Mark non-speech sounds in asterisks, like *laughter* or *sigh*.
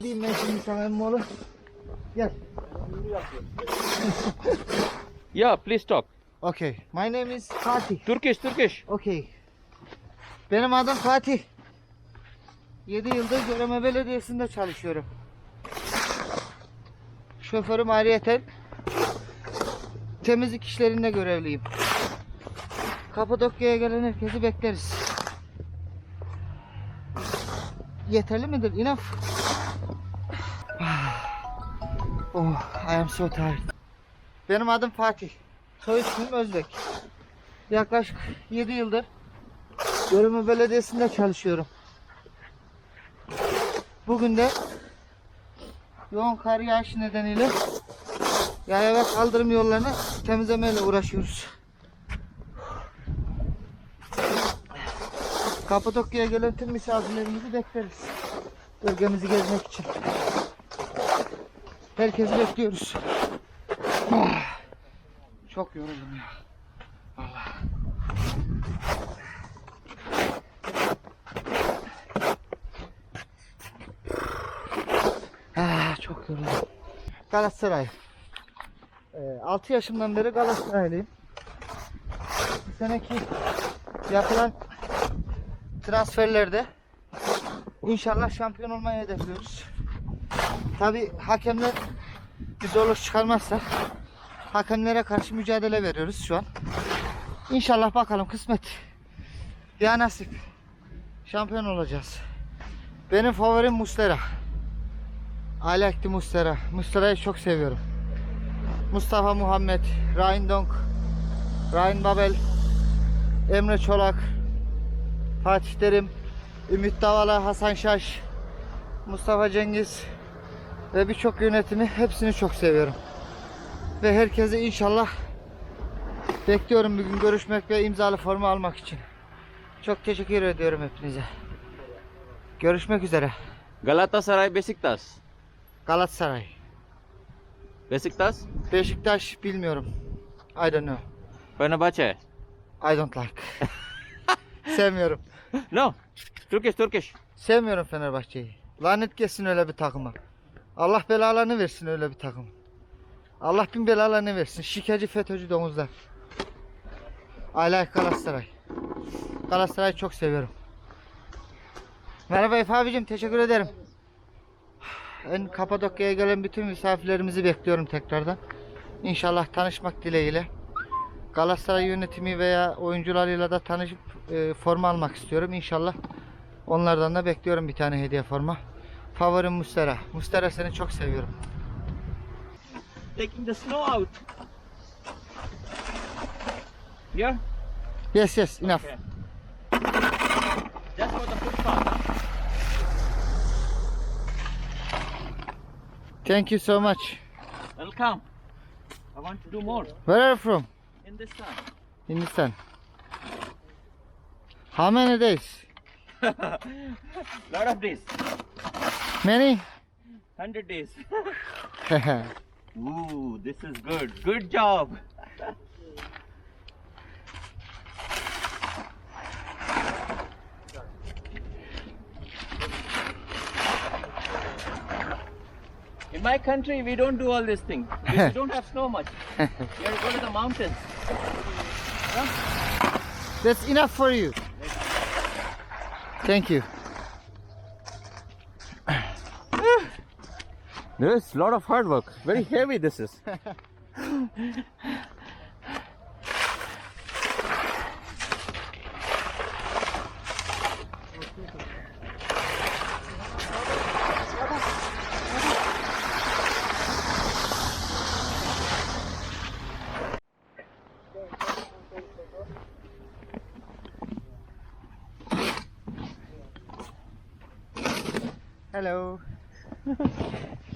Diyeyim ben şimdi sana emmoğlu. Gel. Yeah, please talk. Okay. My name is Fatih. Turkish, Turkish. Okay. Benim adım Fatih. 7 yıldır Göreme Belediyesi'nde çalışıyorum. Şoförüm ayrıyeten temizlik işlerinde görevliyim. Kapadokya'ya gelen herkesi bekleriz. Yeterli midir? Enough. Oh, I am so tired. Benim adım Fatih. Soy ismim Özbek. Yaklaşık 7 yıldır Göreme Belediyesi'nde çalışıyorum. Bugün de yoğun kar yağışı nedeniyle yaya ve kaldırım yollarını temizlemeyle uğraşıyoruz. Kapadokya'ya gelen tüm misafirlerimizi bekleriz. Bölgemizi gezmek için. Herkesi bekliyoruz. Ah, Çok yoruldum ya. Ah, çok yoruldum. Galatasaray. Ee, 6 yaşımdan beri Galatasaraylıyım. Bu seneki yapılan transferlerde inşallah şampiyon olmayı hedefliyoruz. Tabi hakemler bir zorluk çıkarmazsa hakemlere karşı mücadele veriyoruz şu an. İnşallah bakalım kısmet. Ya nasip. Şampiyon olacağız. Benim favorim Mustera. I like the Mustera. Mustera'yı çok seviyorum. Mustafa Muhammed, Ryan Donk, Ryan Babel, Emre Çolak, Fatih Terim, Ümit Davala, Hasan Şaş, Mustafa Cengiz ve birçok yönetimi hepsini çok seviyorum. Ve herkese inşallah bekliyorum bir gün görüşmek ve imzalı forma almak için. Çok teşekkür ediyorum hepinize. Görüşmek üzere. Galatasaray, Besiktas. Galatasaray. Besiktas, Beşiktaş bilmiyorum. I don't know. Fenerbahçe. I don't like. *laughs* Sevmiyorum. No, Turkish, Turkish. Sevmiyorum Fenerbahçe'yi. Lanet gelsin öyle bir takıma. Allah belalarını versin öyle bir takım. Allah bin belalarını versin. Şikeci FETÖ'cü domuzlar. I like Galatasaray. Galatasaray'ı çok seviyorum. Merhaba Efe abicim teşekkür ederim. En Kapadokya'ya gelen bütün misafirlerimizi bekliyorum tekrardan. İnşallah tanışmak dileğiyle. Galatasaray yönetimi veya oyuncularıyla da tanışıp e, forma almak istiyorum. İnşallah onlardan da bekliyorum bir tane hediye forma. Favorim Mustera. Mustera seni çok seviyorum. Taking the snow out. Yeah, Yes yes enough. Okay. just for the footpath. Thank you so much. Welcome. I want to do more Where are you from? Sun. Hindistan. How many days? *laughs* Lot of days. Many? Hundred days. *laughs* Ooh, this is good. Good job. My country, we don't do all these things. We *laughs* we don't have snow much. We have to go to the mountains. That's enough for you. Thank you. There is a lot of hard work. Very heavy this is. *laughs* Hello. *laughs*